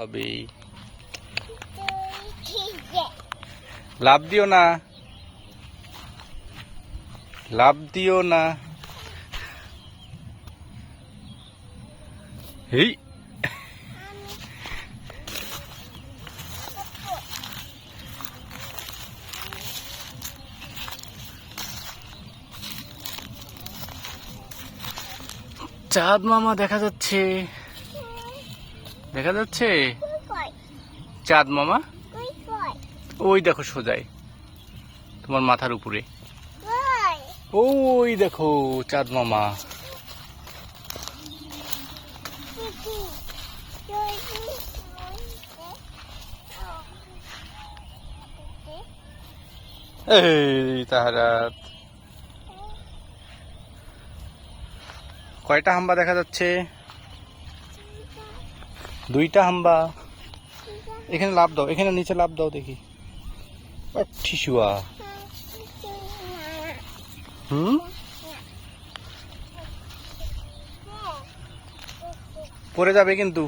হবে। লাভ দিও না। লাভ দিও না। হেই। চাঁদ মামা দেখা যাচ্ছে। দেখা যাচ্ছে? চাঁদ মামা? ওই দেখো সোজাই। তোমার মাথার উপরে। ওই দেখো চাঁদ মামা। এই তাহারাত কয়টা হাম্বা দেখা যাচ্ছে? দুইটা হাম্বা। এখানে লাভ দাও, এখানে নিচে লাভ দাও দেখি। ঠিসুয়া হুম? পড়ে যাবে কিন্তু।